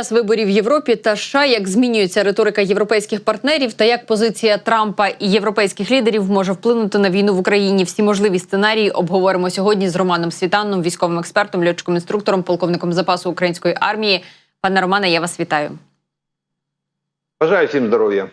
час виборів в Європі та США як змінюється риторика європейських партнерів та як позиція Трампа і європейських лідерів може вплинути на війну в Україні. Всі можливі сценарії обговоримо сьогодні з Романом Світаном, військовим експертом, льотчиком інструктором, полковником запасу української армії. Пане Романе, я вас вітаю. Бажаю всім здоров'я.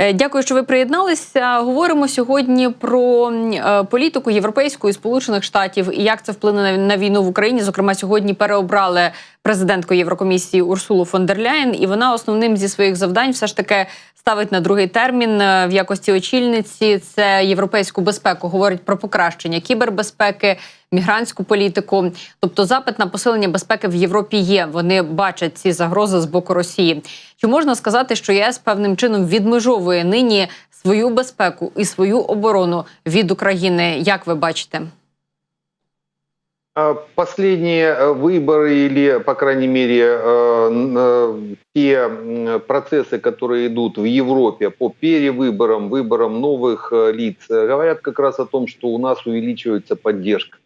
Е, Дякую, що ви приєдналися. Говоримо сьогодні про е, політику Європейської Сполучених Штатів і як це вплине на- на війну в Україні. Зокрема, сьогодні переобрали президентку Єврокомісії Урсулу фон дер Ляєн, і вона основним зі своїх завдань все ж таки ставить на другий термін е, в якості очільниці. Це європейську безпеку. Говорить про покращення кібербезпеки, мігрантську політику. Тобто, запит на посилення безпеки в Європі є. Вони бачать ці загрози з боку Росії. Чи можна сказати, що ЄС певним чином відмежовує нині свою безпеку і свою оборону від України? Як ви бачите? А, Последние э, выборы или, по крайней мере, э, н- э, те м, процессы, которые идут в Европе по перевыборам, выборам новых э, лиц, э, говорят как раз о том, что у нас увеличивается поддержка.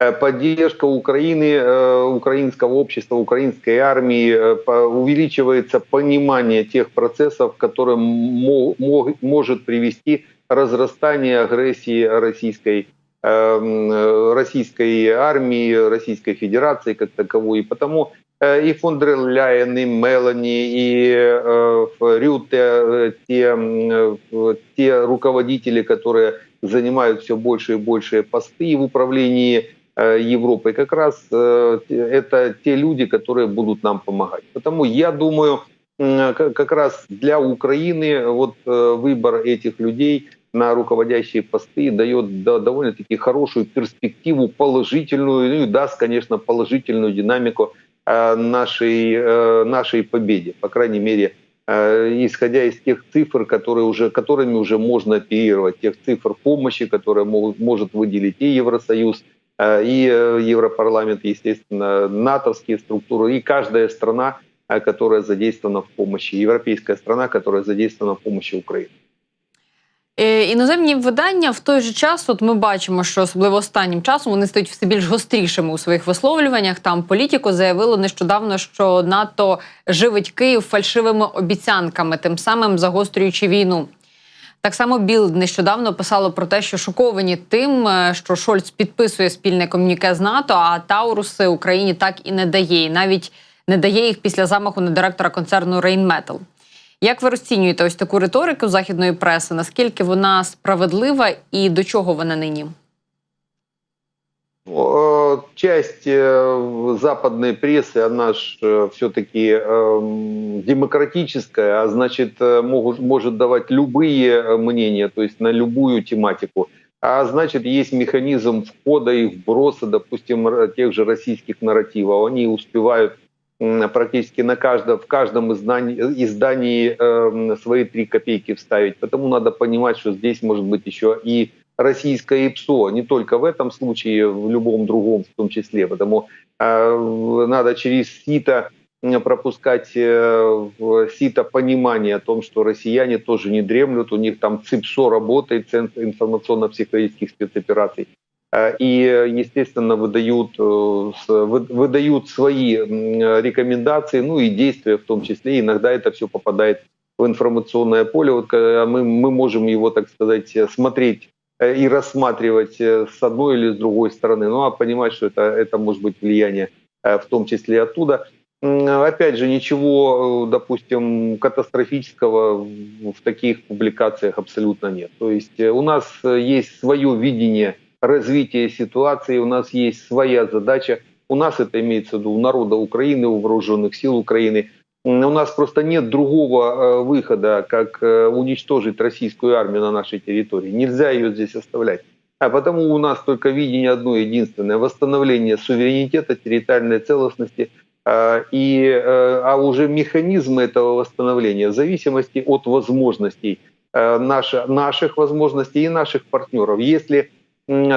Э, Поддержка Украины, э, украинского общества, украинской армии, э, увеличивается понимание тех процессов, которые мо- мо- может привести разрастание агрессии российской российской армии, Российской Федерации как таковой. И потому и фон дер Ляйен, и Мелани, и Рюте, те, те руководители, которые занимают все больше и больше посты в управлении э, Европой, как раз э, это те люди, которые будут нам помогать. Потому я думаю, как раз для Украины вот э, выбор этих людей на руководящие посты дает до- довольно-таки хорошую перспективу, положительную, ну и даст, конечно, положительную динамику нашей, нашей победе. По крайней мере, исходя из тех цифр, которые уже, которыми уже можно оперировать, тех цифр помощи, которые могут, может выделить и Евросоюз, и э, Европарламент, естественно, натовские структуры, и каждая страна, э, которая задействована в помощи, европейская страна, которая задействована в помощи Украине. Е, Іноземні видання в той же час, от ми бачимо, що особливо останнім часом вони стають все більш гострішими у своїх висловлюваннях. Там політико заявило нещодавно, що НАТО живить Київ фальшивими обіцянками, тим самим загострюючи війну. Так само Білд нещодавно писало про те, що шоковані тим, е, що Шольц підписує спільне ком'юніке з НАТО, а Тауруси Україні так і не дає, і навіть не дає їх після замаху на директора концерну Рейнметал. Як ви розцінюєте ось таку риторику західної преси? Наскільки вона справедлива і до чого вона нині? Э, Часть э, западной прессы, она же все-таки демократическая, а значит, э, может давать любые э, мнения, то есть на любую тематику. А значит, есть механизм входа и вброса, допустим, тех же российских нарративов. Они успевают практически на каждом, в каждом издании, издании э, свои три копейки вставить. Потому надо понимать, что здесь может быть еще и российское ИПСО, не только в этом случае, в любом другом в том числе. Потому э, надо через сито пропускать э, сито понимание о том, что россияне тоже не дремлют, у них там ЦИПСО работает, Центр информационно-психологических спецопераций. Э, И, естественно, выдают, выдают свои рекомендации, ну и действия в том числе. Иногда это все попадает в информационное поле. Вот мы, мы можем его, так сказать, смотреть и рассматривать э, с одной или с другой стороны. Ну а понимать, что это, это может быть влияние э, в том числе оттуда. Опять же, ничего, э, допустим, катастрофического в таких публикациях абсолютно нет. То есть э, у нас э, есть свое видение развития ситуации, у нас есть своя задача. У нас это имеется в виду у народа Украины, у вооруженных сил Украины. У нас просто нет другого э, выхода, как э, уничтожить российскую армию на нашей территории. Нельзя ее здесь оставлять. А потому у нас только видение одно единственное – восстановление суверенитета, территориальной целостности, э, и, а уже механизмы этого восстановления в зависимости от возможностей наши- наших возможностей и наших партнеров. Если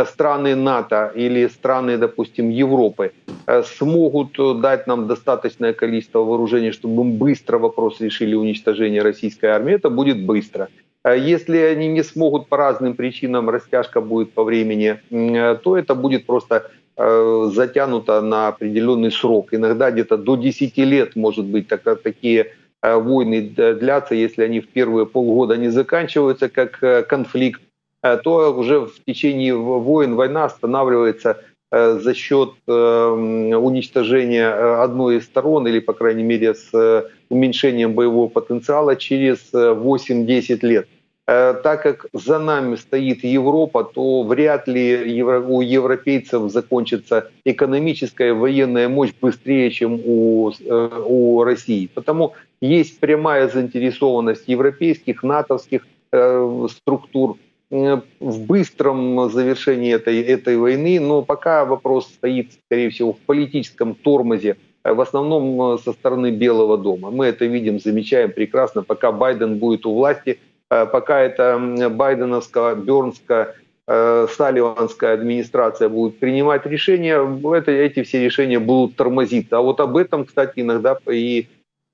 страны НАТО или страны, допустим, Европы э, смогут э, дать нам достаточное количество вооружений, чтобы мы быстро вопрос решили уничтожения российской армии, это будет быстро. А Если они не смогут по разным причинам, растяжка будет по времени, э, то это будет просто затянута на определенный срок. Иногда где-то до 10 лет, может быть, так, такие войны длятся, если они в первые полгода не заканчиваются как конфликт, то уже в течение войн война останавливается э, за счет э, уничтожения э, одной из сторон или, по крайней мере, с э, уменьшением боевого потенциала через э, 8-10 лет. Э, так как за нами стоит Европа, то вряд ли у европейцев закончится экономическая военная мощь быстрее, чем у, э, у России. Потому есть прямая заинтересованность европейских, натовских э, структур э, в быстром завершении этой, этой войны, но пока вопрос стоит, скорее всего, в политическом тормозе, э, в основном э, со стороны Белого дома. Мы это видим, замечаем прекрасно, пока Байден будет у власти – Э, пока эта байденовская, бернская, э, салливанская администрация будет принимать решения, это, эти все решения будут тормозиться. А вот об этом, кстати, иногда и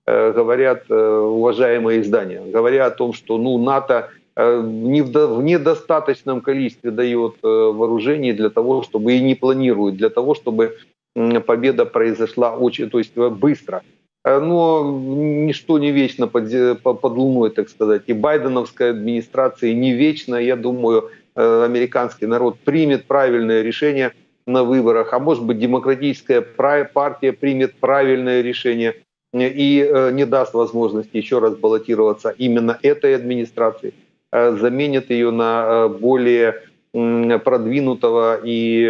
э, говорят уважаемые издания. Говоря о том, что ну, НАТО в недостаточном количестве дает вооружений для того, чтобы и не планирует, для того, чтобы победа произошла очень, то есть быстро. Э, но ничто не вечно под, под луной, так сказать. И байденовская администрация не вечна. Я думаю, э, американский народ примет правильное решение на выборах, а может быть демократическая партия примет правильное решение и э, не даст возможности еще раз баллотироваться именно этой администрации, заменит ее на более продвинутого и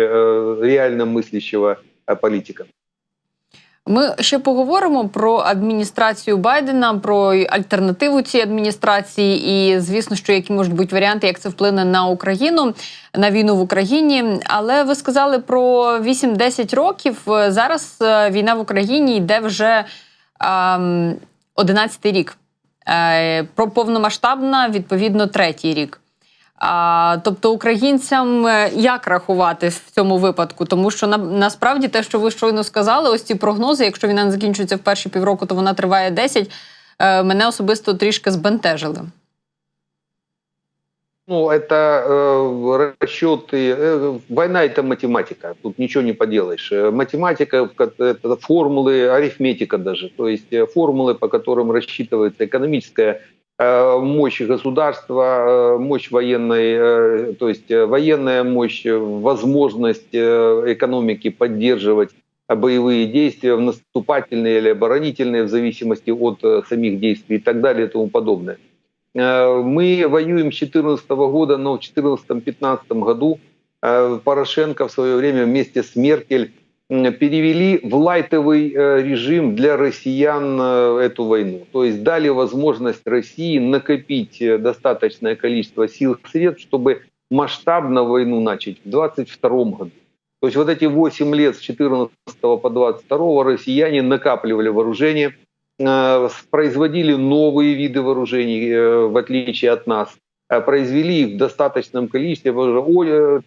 реально мыслящего политика. Ми ще поговоримо про адміністрацію Байдена, про альтернативу цій адміністрації, і звісно, що які можуть бути варіанти, як це вплине на Україну на війну в Україні. Але ви сказали про 8-10 років. Зараз е, війна в Україні йде вже ем, 11 рік. Е, про повномасштабна, відповідно, третій рік. А, Тобто українцям е, як рахувати в цьому випадку? Тому що на, насправді те, що ви щойно сказали, ось ці прогнози, якщо війна не закінчується в перші півроку, то вона триває 10, е, мене особисто трішки збентежили. Ну, это э, расчеты. Э, война это математика. Тут ничего не поделаешь. Э, математика это формулы, арифметика даже. То есть э, формулы, по которым рассчитывается экономическая Э, мощь государства, э, мощь военной, э, то есть военная мощь, возможность экономики поддерживать боевые действия, в наступательные или оборонительные, в зависимости от самих действий и так далее и тому подобное. Мы воюем с 2014 года, но в 2014-2015 году Порошенко в свое время вместе с Меркель перевели в лайтовый э, режим для россиян э, эту войну. То есть дали возможность России накопить э, достаточное количество сил и средств, чтобы масштабно войну начать в 2022 году. То есть вот эти 8 лет с 14 по 22 россияне накапливали вооружение, производили новые виды вооружений, в отличие от нас, произвели их в достаточном количестве,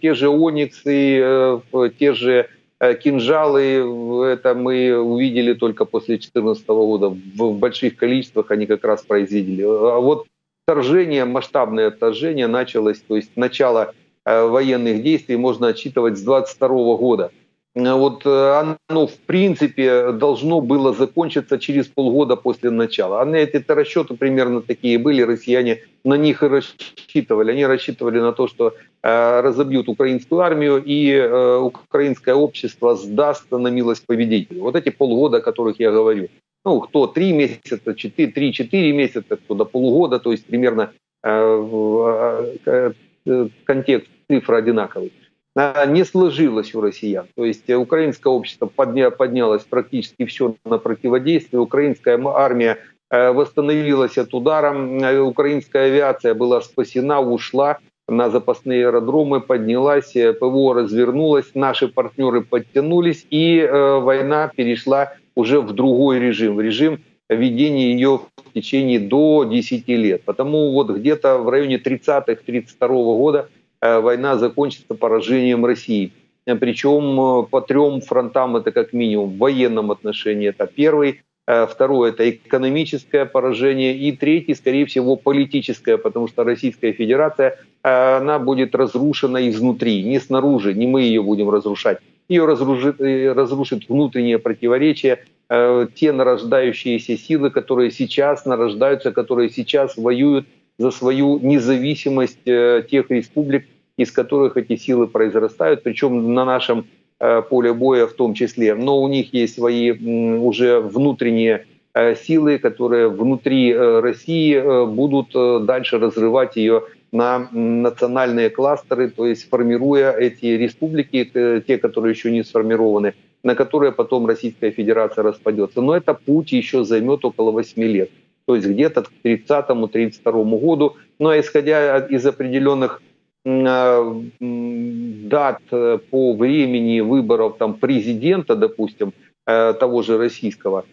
те же «Ониксы», те же Э, кинжалы, это мы увидели только после 2014 года. В больших количествах они как раз произвели. А вот вторжение, масштабное вторжение началось, то есть начало э, военных действий можно отчитывать с 22 года. Э, вот оно в принципе должно было закончиться через полгода после начала. Они, эти расчеты примерно такие были, россияне на них и рассчитывали. Они рассчитывали на то, что э, разобьют украинскую армию и э, украинское общество сдаст на милость победителю. Вот эти полгода, о которых я говорю. Ну, кто три месяца, четыре, три-четыре месяца, кто до полугода, то есть примерно э, э, э контекст цифр одинаковый не сложилось у россиян. То есть украинское общество подня, поднялось практически все на противодействие. Украинская армия Э, восстановилась от удара. Э, украинская авиация была спасена, ушла на запасные аэродромы, поднялась, э, ПВО развернулась, наши партнеры подтянулись, и война перешла уже в другой режим, в режим ведения ее в течение до 10 лет. Потому вот где-то в районе 30-х, 32 -го года война закончится поражением России. Причем по трем фронтам это как минимум. В военном отношении это первый, Э, второе – это экономическое поражение. И третье, скорее всего, политическое, потому что Российская Федерация, э, она будет разрушена изнутри, не снаружи, не мы ее будем разрушать. ее разрушит, э, разрушит внутренние противоречия, э, те нарождающиеся силы, которые сейчас нарождаются, которые сейчас воюют за свою независимость э, тех республик, из которых эти силы произрастают, причем на нашем э, поле боя в том числе. Но у них есть свои уже внутренние э, силы, которые внутри России будут дальше разрывать ее на национальные кластеры, то есть формируя эти республики, те, которые еще не сформированы, на которые потом Российская Федерация распадется. Но это путь еще займет около 8 лет. То есть где-то к 30-32 году. А исходя из определенных э, дат э, по времени выборов там, президента, допустим, э, того же российского,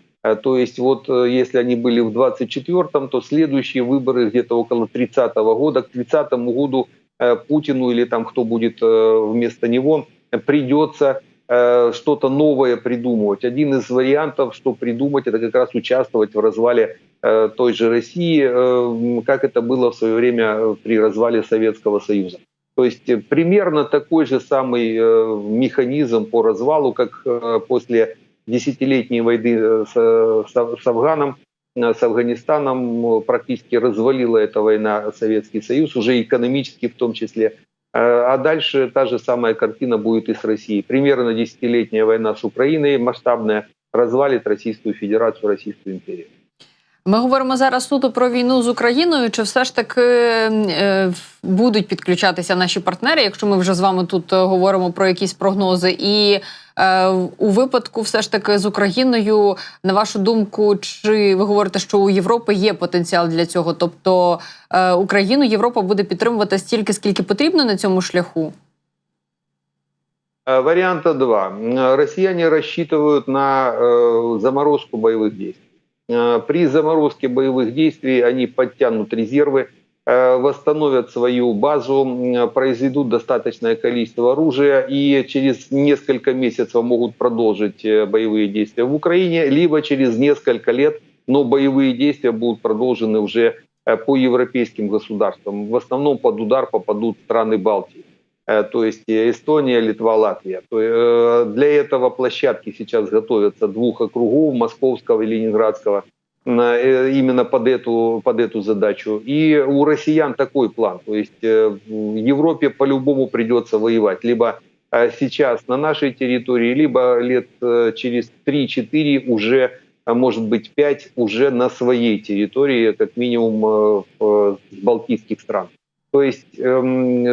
то есть вот если они были в 24-м, то следующие выборы где-то около 30-го года. К 30-му году Путину или там кто будет вместо него придется что-то новое придумывать. Один из вариантов, что придумать, это как раз участвовать в развале той же России, э, как это было в свое время э, при развале Советского Союза. То есть э, примерно такой же самый э, механизм по развалу, как э, после десятилетней войны э, с, Афганом, э, с Афганистаном э, практически развалила эта война Советский Союз, уже экономически в том числе. Э, А дальше та же самая картина будет и с Россией. Примерно десятилетняя война с Украиной масштабная развалит Российскую Федерацию, Российскую империю. Ми говоримо зараз суто про війну з Україною. Чи все ж таки е, будуть підключатися наші партнери, якщо ми вже з вами тут е, говоримо про якісь прогнози? І е, у випадку, все ж таки, з Україною, на вашу думку, чи ви говорите, що у Європи є потенціал для цього? Тобто е, Україну Європа буде підтримувати стільки, скільки потрібно на цьому шляху? Э, Варианта два. М, Россияне рассчитывают на э, заморозку боевых действий. Э, При заморозке боевых действий они подтянут резервы, э, восстановят свою базу, м, произведут достаточное количество оружия и через несколько месяцев могут продолжить э, боевые действия в Украине, либо через несколько лет, но боевые действия будут продолжены уже э, по европейским государствам. В основном под удар попадут страны Балтии. Э, то есть Эстония, Литва, Латвия. Э, Для этого площадки сейчас готовятся двух округов, московского и ленинградского, э, именно под эту, под эту задачу. И у россиян такой план. То есть в Европе по-любому придется воевать. Либо сейчас на нашей территории, либо лет через 3-4 уже, а может быть 5, уже на своей территории, как минимум с балтийских стран. То есть, эм,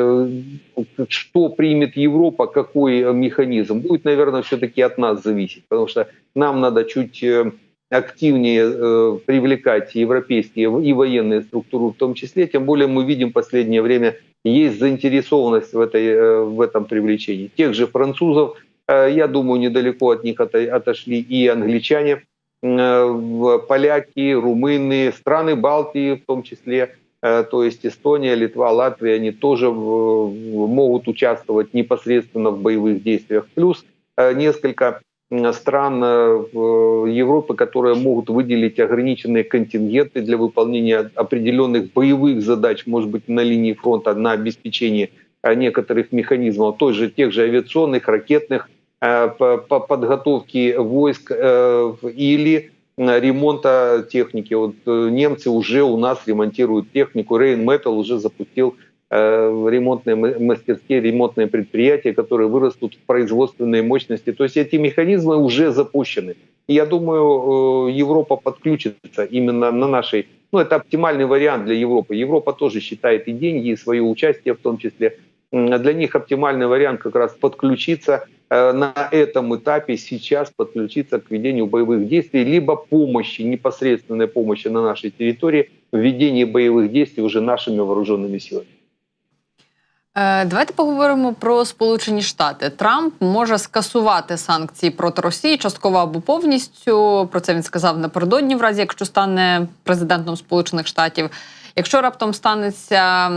э, что примет Европа, какой э, механизм, будет, наверное, все-таки от нас зависеть, потому что нам надо чуть э, активнее э, привлекать европейские и военные структуры в том числе, тем более мы видим в последнее время есть заинтересованность в, этой, э, в этом привлечении. Тех же французов, э, я думаю, недалеко от них ото- отошли и англичане, поляки, румыны, страны Балтии в том числе, то есть Эстония, Литва, Латвия, они тоже могут участвовать непосредственно в боевых действиях. Плюс э, несколько стран э, Европы, которые могут выделить ограниченные контингенты для выполнения определенных боевых задач, может быть, на линии фронта, на обеспечение э, некоторых механизмов, той же, тех же авиационных, ракетных, э, по, по подготовке войск э, или э, ремонта техники. Вот э, немцы уже у нас ремонтируют технику. Rain Metal уже запустил э, ремонтные мастерские, ремонтные предприятия, которые вырастут в производственные мощности. То есть эти механизмы уже запущены. И я думаю, э, Европа подключится именно на нашей... Ну, это оптимальный вариант для Европы. Европа тоже считает и деньги, и свое участие в том числе. Для них оптимальный вариант как раз подключиться э, на этом этапе сейчас подключиться к ведению боевых действий, либо помощи, непосредственной помощи на нашей территории в ведении боевых действий уже нашими вооруженными силами. Е, Давайте поговоримо про Сполучені Штати. Трамп може скасувати санкції проти Росії частково або повністю. Про це він сказав напередодні, в разі якщо стане президентом Сполучених Штатів. Якщо раптом станеться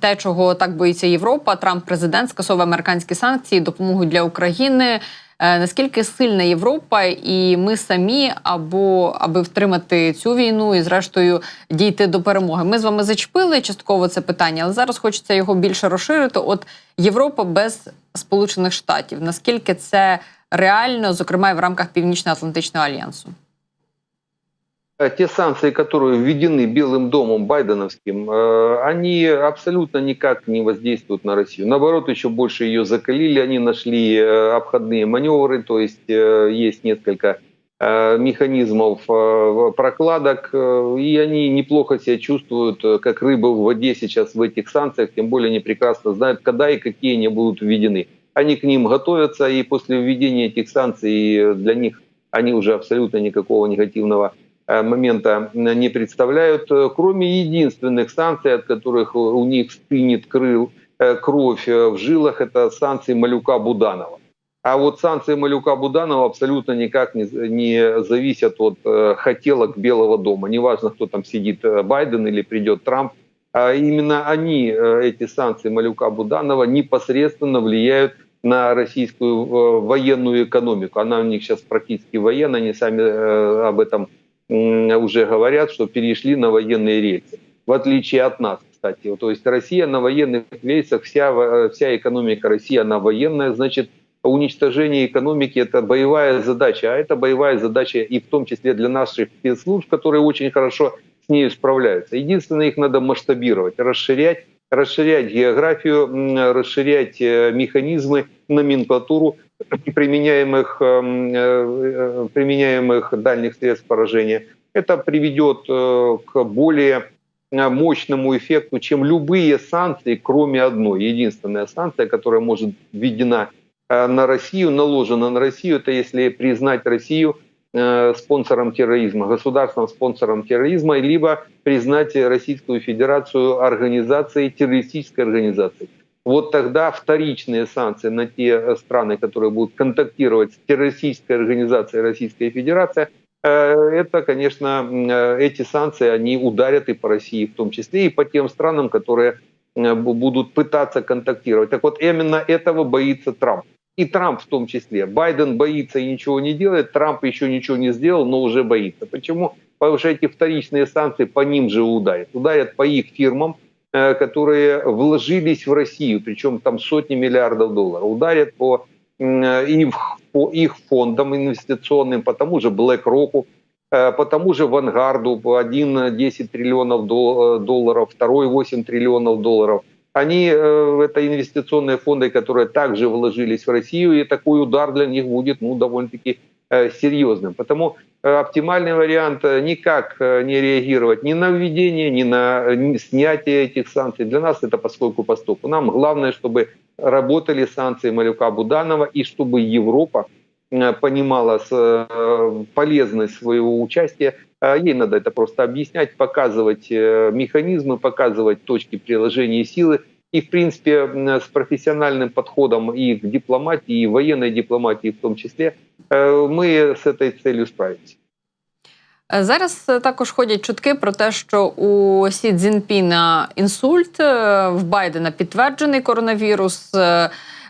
те, чого так боїться Європа, Трамп президент скасовує американські санкції, допомогу для України. Е, Наскільки сильна Європа і ми самі, або аби втримати цю війну і, зрештою, дійти до перемоги? Ми з вами зачепили частково це питання, але зараз хочеться його більше розширити. От Європа без Сполучених Штатів. Наскільки це реально, зокрема і в рамках Північно-Атлантичного альянсу? Э, те санкции, которые введены Белым домом Байденовским, э, они абсолютно никак не воздействуют на Россию. Наоборот, еще больше ее закалили, они нашли э, обходные маневры, то есть есть несколько механизмов прокладок, и они неплохо себя чувствуют, как рыбы в воде сейчас в этих санкциях, тем более они прекрасно знают, когда и какие они будут введены. Они к ним готовятся, и после введения этих санкций для них они уже абсолютно никакого негативного момента не представляют, э, кроме единственных санкций, от которых у них стынет крыл, э, кровь в жилах, это санкции Малюка Буданова. А вот санкции Малюка Буданова абсолютно никак не, не зависят от э, хотелок Белого дома. Неважно, кто там сидит, Байден или придет Трамп. А именно они, эти санкции Малюка Буданова, непосредственно влияют на российскую военную экономику. Она у них сейчас практически военная, они сами об этом уже говорят, что перешли на военные рельсы. В отличие от нас, кстати. То есть Россия на военных рельсах, вся, вся экономика России, она военная, значит, уничтожение экономики – это боевая задача. А это боевая задача и в том числе для наших спецслужб, которые очень хорошо с ней справляются. Единственное, их надо масштабировать, расширять, расширять географию, расширять э, механизмы, номенклатуру, применяемых, эм, э, э, применяемых дальних средств поражения, это приведет э, к более мощному эффекту, чем любые санкции, кроме одной. Единственная санкция, которая может введена на Россию, наложена на Россию, это если признать Россию спонсором терроризма, государственным спонсором терроризма, либо признать Российскую Федерацию организацией, террористической организацией вот тогда вторичные санкции на те э, страны, которые будут контактировать с террористической организацией Российская Федерация, э, это, конечно, э, эти санкции, они ударят и по России в том числе, и по тем странам, которые будут пытаться контактировать. Так вот, именно этого боится Трамп. И Трамп в том числе. Байден боится и ничего не делает, Трамп еще ничего не сделал, но уже боится. Почему? Потому что эти вторичные санкции по ним же ударят. Ударят по их фирмам, которые вложились в Россию, причем там сотни миллиардов долларов, ударят по, и по их фондам инвестиционным, по тому же BlackRock, э, по тому же Вангарду, один 10 триллионов долларов, второй 8 триллионов долларов. Они, э, это инвестиционные фонды, которые также вложились в Россию, и такой удар для них будет ну, довольно-таки серьезным. Потому оптимальный вариант никак не реагировать ни на введение, ни на снятие этих санкций. Для нас это поскольку поступку. Нам главное, чтобы работали санкции Малюка Буданова и чтобы Европа понимала полезность своего участия. Ей надо это просто объяснять, показывать механизмы, показывать точки приложения силы. И, в принципе, с профессиональным подходом и к дипломатии, и военной дипломатии в том числе, ми з этой целью справимся. Зараз також ходять чутки про те, що у Сі Цзінпіна інсульт в Байдена підтверджений коронавірус.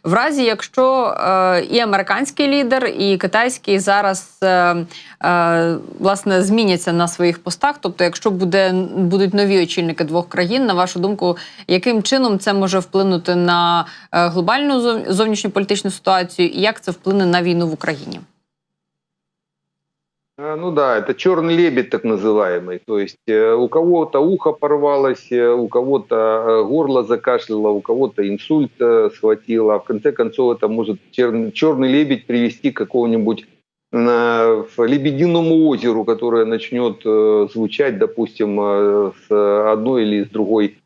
В разі, якщо е, і американський лідер, і китайський зараз е, е, власне зміняться на своїх постах, тобто, якщо буде будуть нові очільники двох країн, на вашу думку, яким чином це може вплинути на глобальну зовнішньополітичну ситуацію, і як це вплине на війну в Україні? Ну да, это черный лебедь так называемый. То есть э, у кого-то ухо порвалось, э, у кого-то э, горло закашляло, у кого-то инсульт схватило. А в конце концов это может черный, черный лебедь привести к какому-нибудь лебединому озеру, которое начнет звучать, допустим, с одной или с другой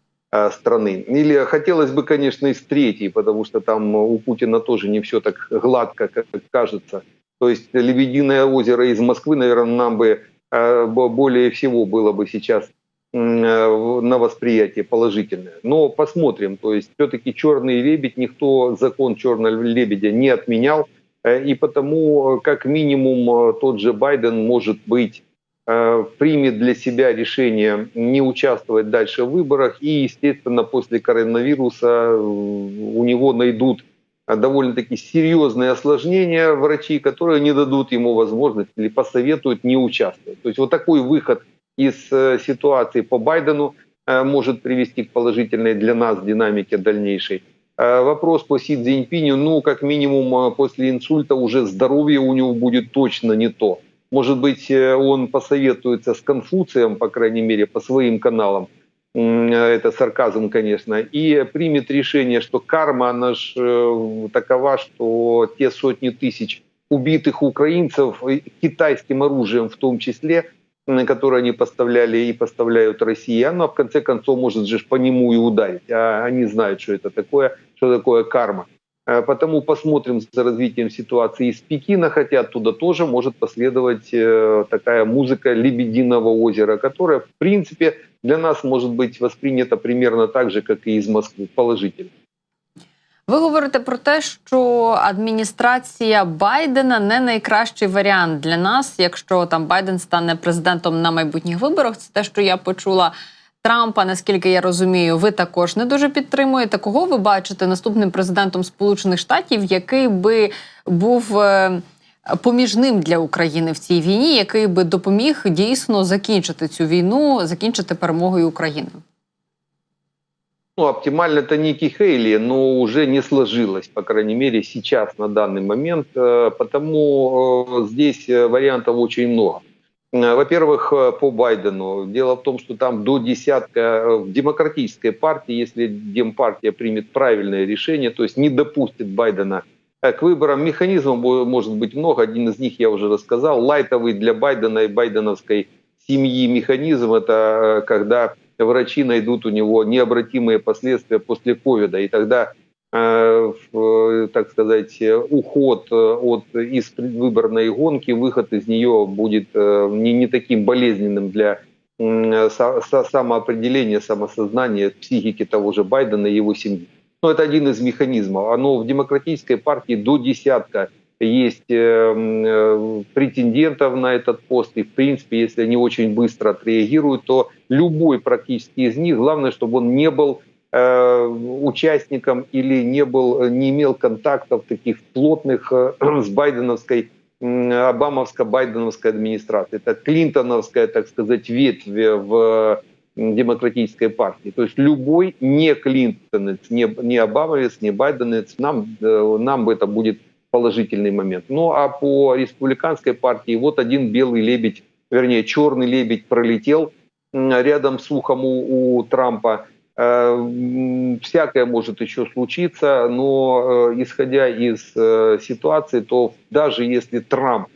страны. Или хотелось бы, конечно, и с третьей, потому что там у Путина тоже не все так гладко, как кажется. То есть Лебединое озеро из Москвы, наверное, нам бы э, более всего было бы сейчас э, на восприятие положительное. Но посмотрим. То есть все-таки черный лебедь, никто закон черного лебедя не отменял. Э, и потому, как минимум, тот же Байден, может быть, примет для себя решение не участвовать дальше в выборах. И, естественно, после коронавируса у него найдут довольно-таки серьезные осложнения врачи, которые не дадут ему возможность или посоветуют не участвовать. То есть вот такой выход из э, ситуации по Байдену э, может привести к положительной для нас динамике дальнейшей. Э, Вопрос по Си Цзиньпиню, ну, как минимум, после инсульта уже здоровье у него будет точно не то. Может быть, он посоветуется с Конфуцием, по крайней мере, по своим каналам, это сарказм, конечно, и примет решение, что карма, она э, такова, что те сотни тысяч убитых украинцев э, китайским оружием в том числе, м, которые они поставляли и поставляют России, оно в конце концов может же по нему и ударить. А они знают, что это такое, что такое карма. Э, Потому посмотрим за развитием ситуации из Пекина, хотя оттуда тоже может последовать э, такая музыка Лебединого озера, которая, в принципе, для нас может быть воспринята примерно так же, как и из Москвы, положительно. Ви говорите про те, що адміністрація Байдена не найкращий варіант для нас, якщо там Байден стане президентом на майбутніх виборах. Це те, що я почула. Трампа, наскільки я розумію, ви також не дуже підтримуєте. Кого ви бачите наступним президентом Сполучених Штатів, який би був е, поміжним для України в цій війні, який би допоміг дійсно закінчити цю війну, закінчити перемогою України? Ну, оптимально это Ники Хейли, но уже не сложилось, по крайней мере, сейчас, на данный момент. Э, Потому э, здесь э, вариантов очень много. Э, Во-первых, э, по Байдену. Дело в том, что там до десятка э, в демократической партии, если Демпартия примет правильное решение, то есть не допустит Байдена к выборам, механизмов может быть много. Один из них я уже рассказал. Лайтовый для Байдена и байденовской семьи механизм – это когда врачи найдут у него необратимые последствия после ковида, и тогда так сказать, э, уход э, от из предвыборной гонки, выход из нее будет э, не, не таким болезненным для самоопределения, самосознания, психики того же Байдена и его семьи. Но это один из механизмов. Оно в демократической партии до десятка есть э, э, претендентов на этот пост, и в принципе, если они очень быстро отреагируют, то любой практически из них, главное, чтобы он не был э, участником или не был, э, не имел контактов таких плотных э, с байденовской, обамовско-байденовской администрацией. Это клинтоновская, так сказать, ветвь в демократической партии. То есть любой не клинтонец, не, не обамовец, не байденец, нам, э, нам это будет положительный момент. Ну а по республиканской партии вот один белый лебедь, вернее черный лебедь пролетел рядом с ухом у, у Трампа. Э, Всякое может еще случиться, но э, исходя из э, ситуации, то даже если Трамп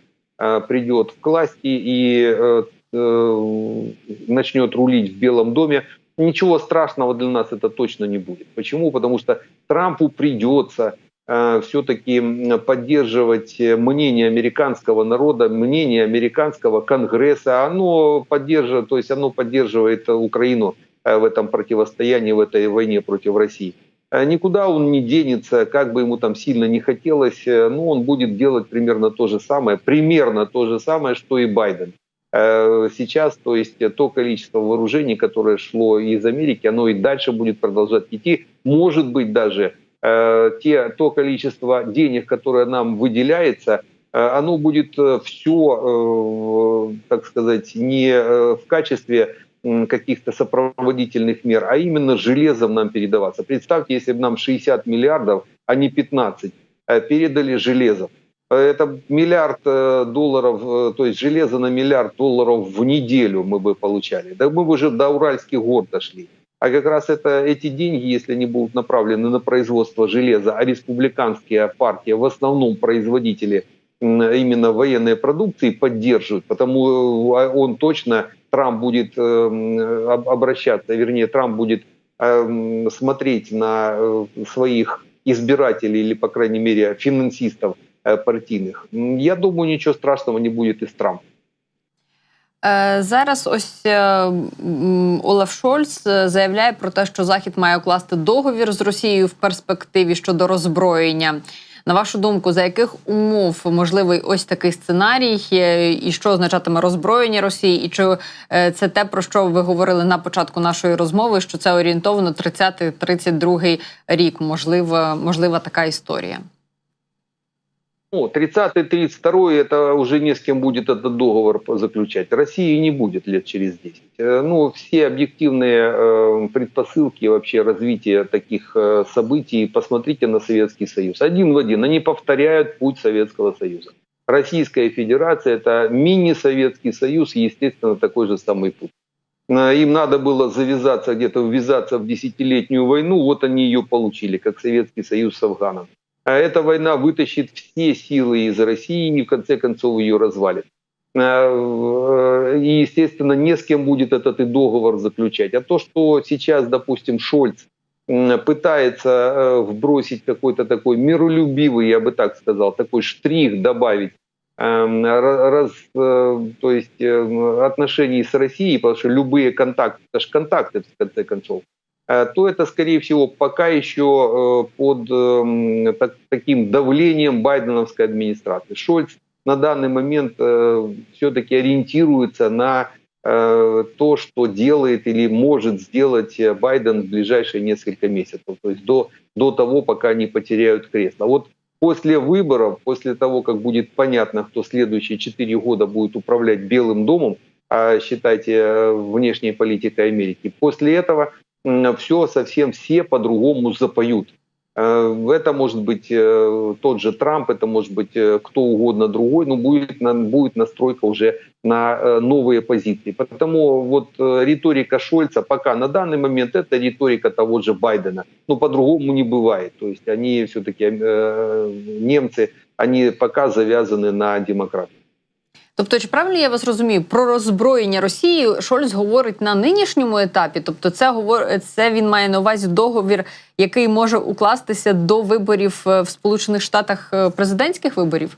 придет к власти и начнет рулить в Белом доме, ничего страшного для нас это точно не будет. Почему? Потому что Трампу придется все-таки поддерживать мнение американского народа, мнение американского конгресса. Оно поддерживает, то есть оно поддерживает Украину в этом противостоянии, в этой войне против России. Э, Никуда он не денется, как бы ему там сильно не хотелось, э, ну, он будет делать примерно то же самое, примерно то же самое, что и Байден. Э, Сейчас, то есть э, то количество вооружений, которое шло из Америки, оно и дальше будет продолжать идти. Может быть даже э, те, то количество денег, которое нам выделяется, э, оно будет все, так сказать, не э, в качестве каких-то сопроводительных мер, а именно железом нам передаваться. Представьте, если бы нам 60 миллиардов, а не 15, э, передали железом. Э, Это миллиард э, долларов, э, то есть железо на миллиард долларов в неделю мы бы получали. Да мы бы уже до Уральских гор дошли. А как раз это, эти деньги, если они будут направлены на производство железа, а республиканские партии, в основном производители именно военной продукции поддерживают, потому он точно, Трамп будет э, м, об- обращаться, вернее, Трамп будет э, м, смотреть на э, своих избирателей или, по крайней мере, финансистов э, партийных. М, Я думаю, ничего страшного не будет и с Трампом. Е, Зараз ось е, м, Олаф Шольц е, заявляє про те, що Захід має укласти договір з Росією в перспективі щодо роззброєння. На вашу думку, за яких умов можливий ось такий сценарій, і що означатиме роззброєння Росії? І чи е, це те, про що ви говорили на початку нашої розмови? Що це орієнтовно 30-32 рік? Можлива, можлива така історія. Ну, 30-32 это уже не с кем будет этот договор заключать. России не будет лет через 10. Э, Ну, все объективные э, предпосылки вообще развития таких э, событий, посмотрите на Советский Союз. Один в один. Они повторяют путь Советского Союза. Российская Федерация – это мини-Советский Союз, естественно, такой же самый путь. Им надо было завязаться где-то, ввязаться в десятилетнюю войну, вот они ее получили, как Советский Союз с Афганом. А Эта война вытащит все силы из России и в конце концов ее развалит. Э, И, естественно, не с кем будет этот и договор заключать. А то, что сейчас, допустим, Шольц пытается э, вбросить какой-то такой миролюбивый, я бы так сказал, такой штрих добавить эм, ра- раз, э, то есть отношений с Россией, потому что любые контакты, это же контакты в конце концов, то это, скорее всего, пока еще э, под эм, так- таким давлением байденовской администрации. Шольц на данный момент все-таки ориентируется на э, то, что делает или может сделать э, Байден в ближайшие несколько месяцев, то есть до, до того, пока они потеряют кресло. Вот после выборов, после того, как будет понятно, кто следующие четыре года будет управлять Белым домом, а считайте э, внешней политикой Америки, после этого все совсем все по-другому запоют. Э, Это может быть э, тот же Трамп, это может быть э, кто угодно другой, но будет, будет настройка уже на новые позиции. Потому вот риторика Шольца пока на данный момент это риторика того же Байдена. Но по-другому не бывает. То есть они все-таки, немцы, они пока завязаны на демократов. Тобто, чи правильно я вас розумію, про роззброєння Росії Шольц говорить на нинішньому етапі? Тобто, це говор... це він має на увазі договір, який може укластися до виборів е, в Сполучених Штатах е, президентських виборів?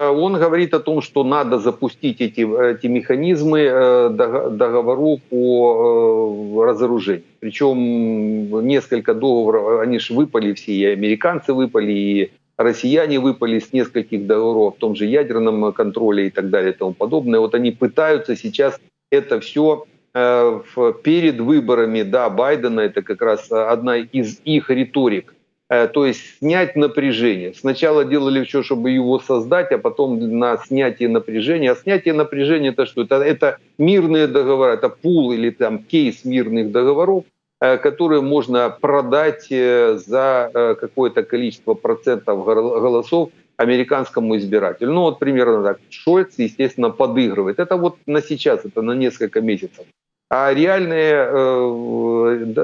Э, Он говорит о том, что надо запустить эти, эти механизмы э, дог- договоров по э, разоружению. Причем несколько договоров, они же выпали все, и американцы выпали, и россияне выпали с нескольких договоров, в том же ядерном контроле и так далее и тому подобное. Вот они пытаются сейчас это все перед выборами, да, Байдена, это как раз одна из их риторик, Э, то есть снять напряжение. Сначала делали все, чтобы его создать, а потом на снятие напряжения. А снятие напряжения это что? Это, это мирные договоры, это пул или там кейс мирных договоров, э, которые можно продать э, за э, какое-то количество процентов гол- голосов американскому избирателю. Ну вот примерно так. Шольц, естественно, подыгрывает. Это вот на сейчас, это на несколько месяцев. А реальные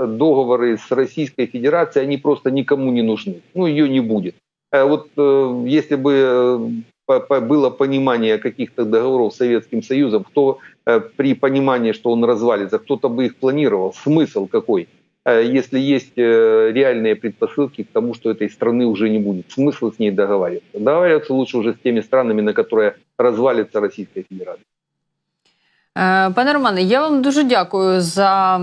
договоры с Российской Федерацией, они просто никому не нужны. Ну, ее не будет. Вот если бы было понимание каких-то договоров с Советским Союзом, кто при понимании, что он развалится, кто-то бы их планировал. Смысл какой? Э, Если есть э, реальные предпосылки к тому, что этой страны уже не будет. Смысл с ней договариваться. Договариваться лучше уже с теми странами, на которые развалится Российская Федерация. Е, Пане Романе, я вам дуже дякую за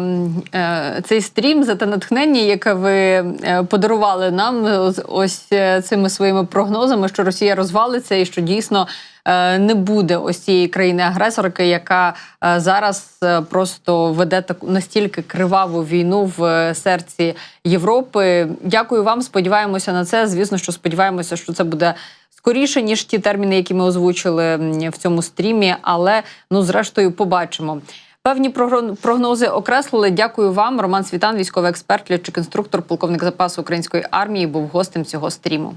е, цей стрім, за те натхнення, яке ви е, подарували нам ось- цими своїми прогнозами, що Росія розвалиться і що дійсно не буде ось цієї країни-агресорки, яка зараз просто веде таку настільки криваву війну в серці Європи. Дякую вам. Сподіваємося на це. Звісно, що сподіваємося, що це буде скоріше ніж ті терміни, які ми озвучили в цьому стрімі. Але ну зрештою побачимо. Певні прогнози окреслили. Дякую вам. Роман Світан, військовий експерт, льотчик інструктор, полковник запасу української армії, був гостем цього стріму.